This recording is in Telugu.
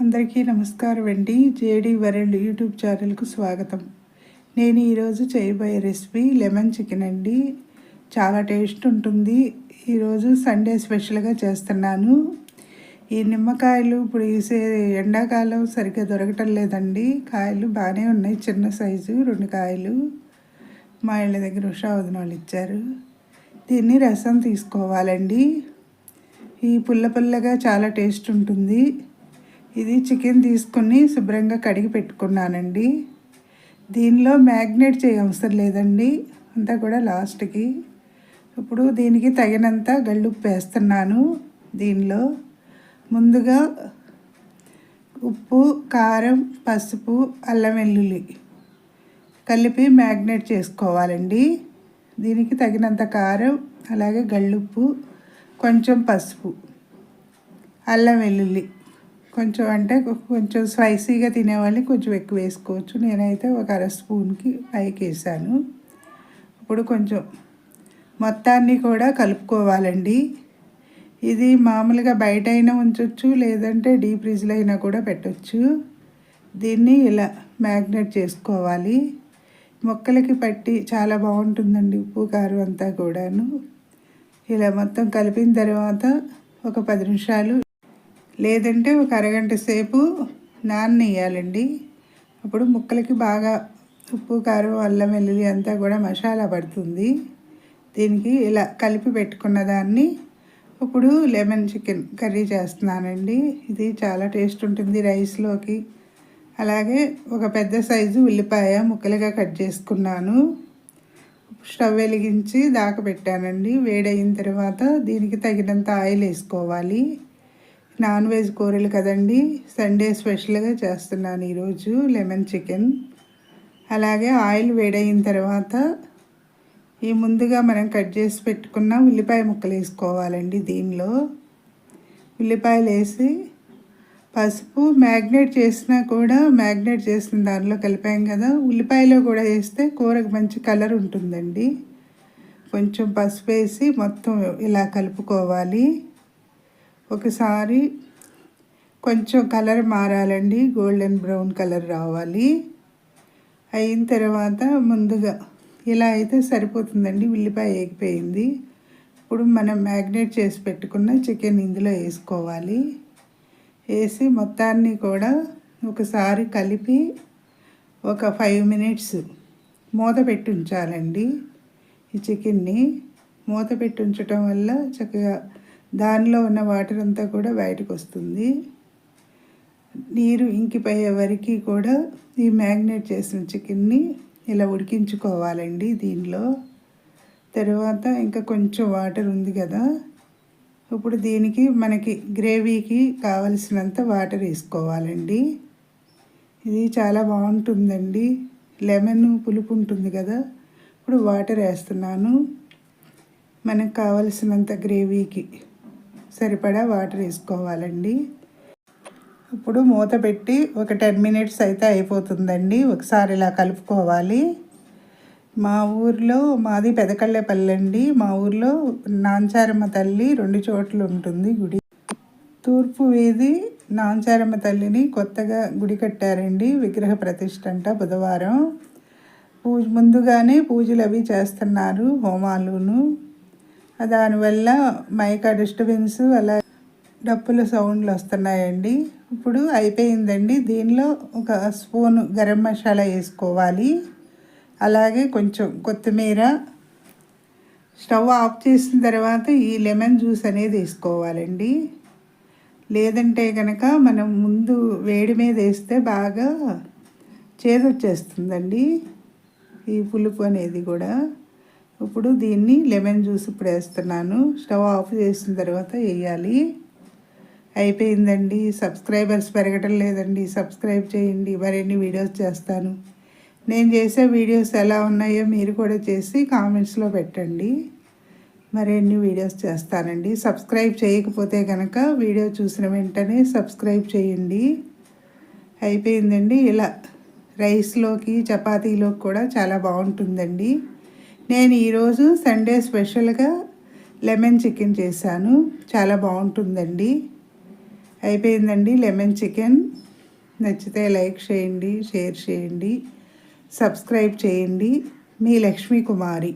అందరికీ నమస్కారం అండి. జేడి వరల్డ్ యూట్యూబ్ ఛానల్కు స్వాగతం. నేను ఈరోజు చేయబోయే రెసిపీ లెమన్ చికెన్ అండి. చాలా టేస్ట్ ఉంటుంది. ఈరోజు సండే స్పెషల్గా చేస్తున్నాను. ఈ నిమ్మకాయలు ఇప్పుడు వేసే ఎండాకాలం సరిగ్గా దొరకటం లేదండి. కాయలు బాగానే ఉన్నాయి. చిన్న సైజు రెండు కాయలు. మా ఇళ్ళ దగ్గర ఉషా వదిన వాళ్ళు ఇచ్చారు. దీన్ని రసం తీసుకోవాలండి. ఈ పుల్ల పుల్లగా చాలా టేస్ట్ ఉంటుంది. ఇది చికెన్ తీసుకొని శుభ్రంగా కడిగి పెట్టుకున్నానండి. దీనిలో మ్యాగ్నేట్ చేయ అవసరం లేదండి. అంతా కూడా లాస్ట్కి. ఇప్పుడు దీనికి తగినంత గళ్ళుప్పు వేస్తున్నాను దీనిలో. ముందుగా ఉప్పు కారం పసుపు అల్లం వెల్లుల్లి కలిపి మ్యాగ్నేట్ చేసుకోవాలండి. దీనికి తగినంత కారం అలాగే గళ్ళుప్పు కొంచెం పసుపు అల్లం వెల్లుల్లి కొంచెం అంటే కొంచెం స్పైసీగా తినేవాళ్ళని కొంచెం ఎక్కువ వేసుకోవచ్చు. నేనైతే ఒక అర స్పూన్కి పైకి వేసాను ఇప్పుడు కొంచెం మొత్తాన్ని కూడా కలుపుకోవాలండి. ఇది మామూలుగా బయట అయినా ఉంచవచ్చు లేదంటే డీప్ ఫ్రిడ్జ్లో అయినా కూడా పెట్టచ్చు. దీన్ని ఇలా మ్యాగ్నెట్ చేసుకోవాలి. మొక్కలకి పట్టి చాలా బాగుంటుందండి ఉప్పు కారం అంతా కూడాను. ఇలా మొత్తం కలిపిన తర్వాత ఒక పది నిమిషాలు లేదంటే ఒక అరగంట సేపు నాననేయాలండి అప్పుడు ముక్కలకి బాగా ఉప్పు కారం అల్లం వెల్లుల్లి అంతా కూడా మసాలా పడుతుంది. దీనికి ఇలా కలిపి పెట్టుకున్న దాన్ని ఇప్పుడు లెమన్ చికెన్ కర్రీ చేస్తున్నానండి. ఇది చాలా టేస్ట్ ఉంటుంది రైస్లోకి. అలాగే ఒక పెద్ద సైజు ఉల్లిపాయ ముక్కలుగా కట్ చేసుకున్నాను. స్టవ్ వెలిగించి దాకా పెట్టానండి వేడయిన తర్వాత దీనికి తగినంత ఆయిల్ వేసుకోవాలి నాన్ వెజ్ కూరలు కదండి. సండే స్పెషల్గా చేస్తున్నాను ఈరోజు లెమన్ చికెన్. అలాగే ఆయిల్ వేడైన తర్వాత ఈ ముందుగా మనం కట్ చేసి పెట్టుకున్న ఉల్లిపాయ ముక్కలు వేసుకోవాలండి దీనిలో. ఉల్లిపాయలు వేసి పసుపు మ్యాగ్నేట్ చేసినా కూడా మ్యాగ్నేట్ చేసిన దానిలో కలిపాం కదా. ఉల్లిపాయలో కూడా వేస్తే కూరకు మంచి కలర్ ఉంటుందండి. కొంచెం పసుపు వేసి మొత్తం ఇలా కలుపుకోవాలి. ఒకసారి కొంచెం కలర్ మారాలండి. గోల్డెన్ బ్రౌన్ కలర్ రావాలి. అయిన తర్వాత ముందుగా ఇలా అయితే సరిపోతుందండి. ఉల్లిపాయ ఏగిపోయింది. ఇప్పుడు మనం మ్యాగ్నేట్ చేసి పెట్టుకున్న చికెన్ ఇందులో వేసుకోవాలి. వేసి మొత్తాన్ని కూడా ఒకసారి కలిపి ఒక ఫైవ్ మినిట్స్ మూత పెట్టి ఉంచాలండి. ఈ చికెన్ని మూత పెట్టి ఉంచటం వల్ల చక్కగా దానిలో ఉన్న వాటర్ అంతా కూడా బయటకు వస్తుంది. నీరు ఇంకిపోయే వరకు కూడా ఈ మ్యాగ్నేట్ చేసిన చికెన్ని ఇలా ఉడికించుకోవాలండి దీనిలో. తర్వాత ఇంకా కొంచెం వాటర్ ఉంది కదా ఇప్పుడు దీనికి మనకి గ్రేవీకి కావలసినంత వాటర్ వేసుకోవాలండి. ఇది చాలా బాగుంటుందండి. లెమన్ పులుపు ఉంటుంది కదా ఇప్పుడు వాటర్ వేస్తున్నాను. మనకు కావలసినంత గ్రేవీకి. సరిపడా వాటర్ వేసుకోవాలండి. ఇప్పుడు మూత పెట్టి ఒక టెన్ మినిట్స్ అయితే అయిపోతుందండి. ఒకసారి ఇలా కలుపుకోవాలి. మా ఊర్లో మాది పెదకళ్ళేపల్లి అండి. మా ఊర్లో నాంచారమ్మ తల్లి రెండు చోట్ల ఉంటుంది గుడి. తూర్పు వీధి నాంచారమ్మ తల్లిని కొత్తగా గుడి కట్టారండి. విగ్రహ ప్రతిష్ట అంట బుధవారం. పూజ ముందుగానే పూజలు అవి చేస్తున్నారు హోమాలును. దానివల్ల మైకా డిస్టర్బెన్స్ అలా డప్పుల సౌండ్లు వస్తున్నాయండి. ఇప్పుడు అయిపోయిందండి. దీనిలో ఒక స్పూన్ గరం మసాలా వేసుకోవాలి. అలాగే కొంచెం కొత్తిమీర. స్టవ్ ఆఫ్ చేసిన తర్వాత ఈ లెమన్ జ్యూస్ అనేది వేసుకోవాలండి. లేదంటే కనుక మనం ముందు వేడి మీద వేస్తే బాగా చేదొచ్చేస్తుందండి. ఈ పులుపు అనేది కూడా. ఇప్పుడు దీన్ని లెమన్ జ్యూస్ ఇప్పుడు వేస్తున్నాను. స్టవ్ ఆఫ్ చేసిన తర్వాత వేయాలి. అయిపోయిందండి. సబ్స్క్రైబర్స్ పెరగటం లేదండి. సబ్స్క్రైబ్ చేయండి. మరిన్ని వీడియోస్ చేస్తాను. నేను చేసే వీడియోస్ ఎలా ఉన్నాయో మీరు కూడా చేసి కామెంట్స్లో పెట్టండి. మరిన్ని వీడియోస్ చేస్తానండి. సబ్స్క్రైబ్ చేయకపోతే కనుక వీడియో చూసిన వెంటనే సబ్స్క్రైబ్ చేయండి. అయిపోయిందండి. ఇలా రైస్లోకి చపాతీలోకి కూడా చాలా బాగుంటుందండి. నేను ఈరోజు సండే స్పెషల్గా లెమన్ చికెన్ చేశాను. చాలా బాగుంటుందండి. అయిపోయిందండి లెమన్ చికెన్. నచ్చితే లైక్ చేయండి షేర్ చేయండి సబ్స్క్రైబ్ చేయండి. మీ లక్ష్మీ కుమారి.